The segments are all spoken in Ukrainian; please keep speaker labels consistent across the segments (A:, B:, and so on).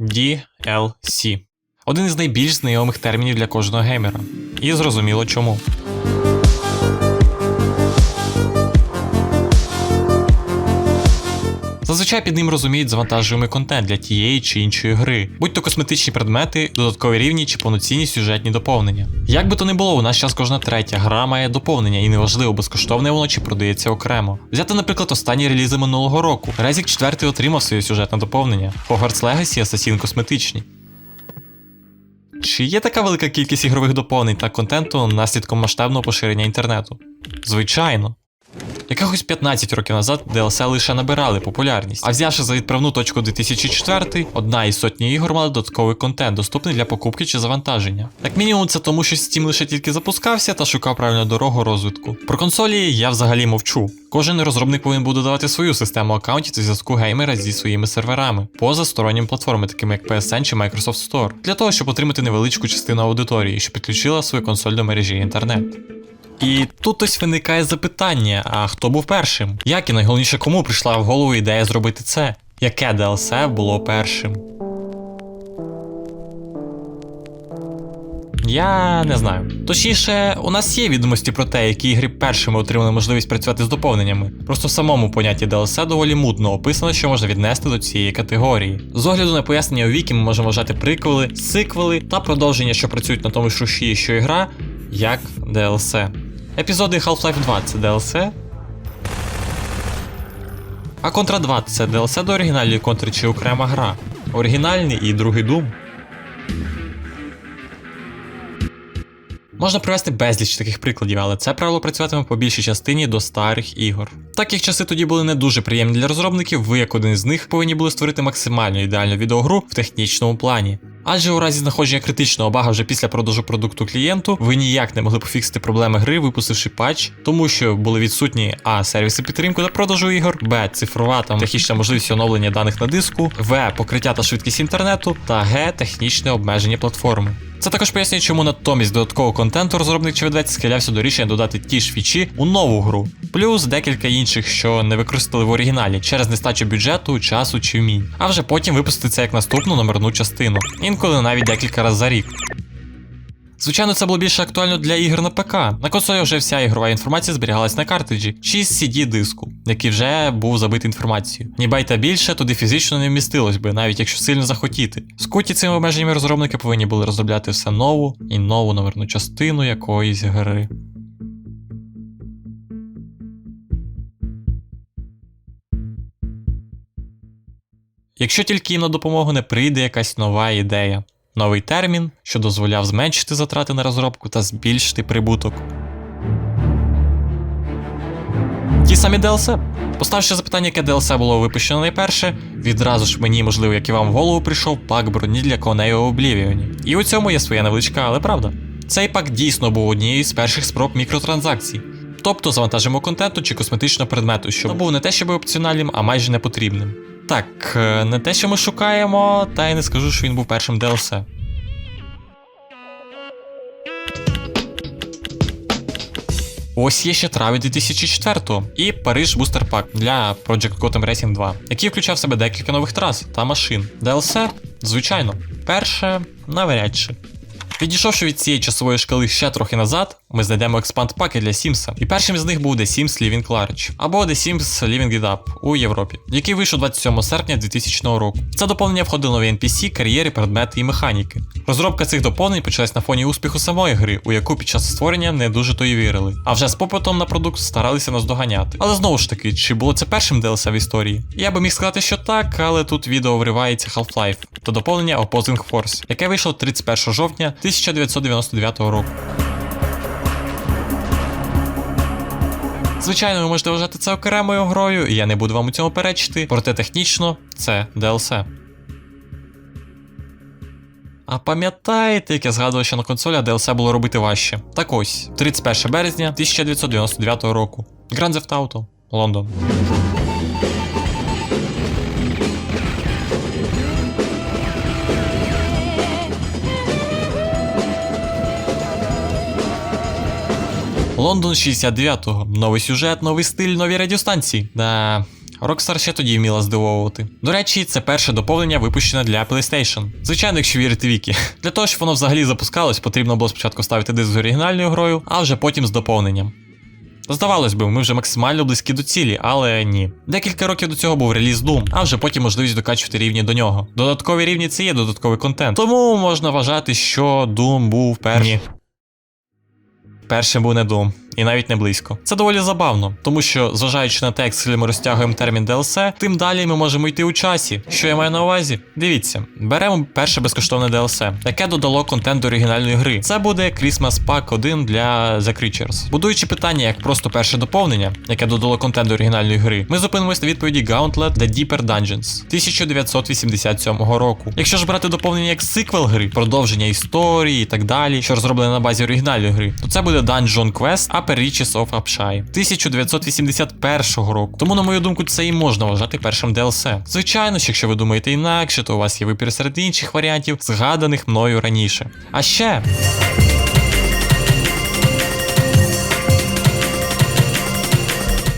A: DLC. Один із найбільш знайомих термінів для кожного геймера. І зрозуміло чому. Зазвичай під ним розуміють завантажуємий контент для тієї чи іншої гри, будь то косметичні предмети, додаткові рівні чи повноцінні сюжетні доповнення. Як би то не було, у нас час кожна третя гра має доповнення, і неважливо, безкоштовне воно чи продається окремо. Взяти, наприклад, останні релізи минулого року. Резік 4 отримав своє сюжетне доповнення. Hogwarts Legacy Assassin косметичні. Чи є така велика кількість ігрових доповнень та контенту наслідком масштабного поширення інтернету? Звичайно. Якихось 15 років назад DLC лише набирали популярність, а взявши за відправну точку 2004, одна із сотні ігор мала додатковий контент, доступний для покупки чи завантаження. Як мінімум, це тому, що Steam лише тільки запускався та шукав правильну дорогу розвитку. Про консолі я взагалі мовчу. Кожен розробник повинен буде додавати свою систему аккаунтів та зв'язку геймера зі своїми серверами, поза сторонніми платформи, такими як PSN чи Microsoft Store, для того, щоб отримати невеличку частину аудиторії, що підключила свою консоль до мережі інтернет. І тут ось виникає запитання: а хто був першим? Як і найголовніше, кому прийшла в голову ідея зробити це? Яке DLC було першим? Я не знаю. Точніше, у нас є відомості про те, які ігри першими отримали можливість працювати з доповненнями. Просто в самому понятті DLC доволі мудно описано, що можна віднести до цієї категорії. З огляду на пояснення у вікі ми можемо вважати приквели, сиквели та продовження, що працюють на тому ж рушії, що і гра, як DLC. Епізоди Half-Life 2 це DLC. А Contra 2 це DLC до оригінальної контри чи окрема гра. Оригінальний і другий Doom. Можна привести безліч таких прикладів, але це правило працюватиме по більшій частині до старих ігор. Так як часи тоді були не дуже приємні для розробників, ви, як один із них, повинні були створити максимально ідеальну відеогру в технічному плані. Адже у разі знаходження критичного бага вже після продажу продукту клієнту, ви ніяк не могли пофіксити проблеми гри, випустивши патч, тому що були відсутні а. сервіси підтримки та продажу ігор, б. цифрова та технічна можливість оновлення даних на диску, в. покриття та швидкість інтернету, та г. технічне обмеження платформи. Це також пояснює, чому натомість додаткового контенту розробник Чеведець схилявся до рішення додати ті ж фічі у нову гру, плюс декілька інших, що не використали в оригіналі через нестачу бюджету, часу чи вмінь, а вже потім випустити це як наступну номерну частину, інколи навіть декілька разів за рік. Звичайно, це було більше актуально для ігор на ПК. На консолі вже вся ігрова інформація зберігалась на картриджі чи з cd диску, який вже був забитий інформацією. Ні байта більше туди фізично не вмістилось би, навіть якщо сильно захотіти. Скуті цими обмеженнями розробники повинні були розробляти все нову і нову номерну частину якоїсь гри. Якщо тільки їм на допомогу не прийде якась нова ідея, новий термін, що дозволяв зменшити затрати на розробку та збільшити прибуток. Ті самі DLC. Поставши запитання, яке DLC було випущено найперше, відразу ж мені, можливо, як і вам в голову прийшов пак броні для коней у Облівіоні. І у цьому є своя невеличка, але правда. Цей пак дійсно був однією з перших спроб мікротранзакцій. Тобто завантажимо контенту чи косметичного предмету, що був не те, щоб опціональним, а майже непотрібним. Так, е, не те, що ми шукаємо, та й не скажу, що він був першим DLC. Ось є ще травень 2004 і Париж Бустер Пак для Project Gotham Racing 2, який включав в себе декілька нових трас та машин. DLC, звичайно, перше навряд чи. Відійшовши від цієї часової шкали ще трохи назад, ми знайдемо експанд паки для Сімса. І першим з них був The Sims Living Large, або The Sims Living It Up у Європі, який вийшов 27 серпня 2000 року. Це доповнення входило нові NPC, кар'єри, предмети і механіки. Розробка цих доповнень почалась на фоні успіху самої гри, у яку під час створення не дуже то й вірили. А вже з попитом на продукт старалися наздоганяти. Але знову ж таки, чи було це першим DLC в історії? Я би міг сказати, що так, але тут відео вривається Half-Life та доповнення Opposing Force, яке вийшло 31 жовтня 1999 року. Звичайно, ви можете вважати це окремою грою, і я не буду вам у цьому перечити, проте технічно це DLC. А пам'ятаєте, як я згадував, що на консолях DLC було робити важче? Так ось, 31 березня 1999 року. Grand Theft Auto, Лондон. Лондон 69-го. Новий сюжет, новий стиль, нові радіостанції. Да, Rockstar ще тоді вміла здивовувати. До речі, це перше доповнення випущене для PlayStation. Звичайно, якщо вірити Вікі. Для того, щоб воно взагалі запускалось, потрібно було спочатку ставити диск з оригінальною грою, а вже потім з доповненням. Здавалось би, ми вже максимально близькі до цілі, але ні. Декілька років до цього був реліз Doom, а вже потім можливість докачувати рівні до нього. Додаткові рівні це є додатковий контент. Тому можна вважати, що Doom був перший. Ні. Першим був не Doom, і навіть не близько. Це доволі забавно, тому що, зважаючи на те, як сильно ми розтягуємо термін DLC, тим далі ми можемо йти у часі. Що я маю на увазі? Дивіться, беремо перше безкоштовне DLC, яке додало контент до оригінальної гри. Це буде Christmas Pack 1 для The Creatures. Будуючи питання як просто перше доповнення, яке додало контент до оригінальної гри, ми зупинимось на відповіді Gauntlet The Deeper Dungeons 1987 року. Якщо ж брати доповнення як сиквел гри, продовження історії і так далі, що розроблене на базі оригінальної гри, то це буде Dungeon Quest Reaches of Upshai 1981 року. Тому, на мою думку, це і можна вважати першим DLC. Звичайно, що якщо ви думаєте інакше, то у вас є вибір серед інших варіантів, згаданих мною раніше. А ще.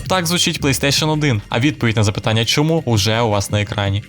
A: Так звучить PlayStation 1, а відповідь на запитання чому уже у вас на екрані.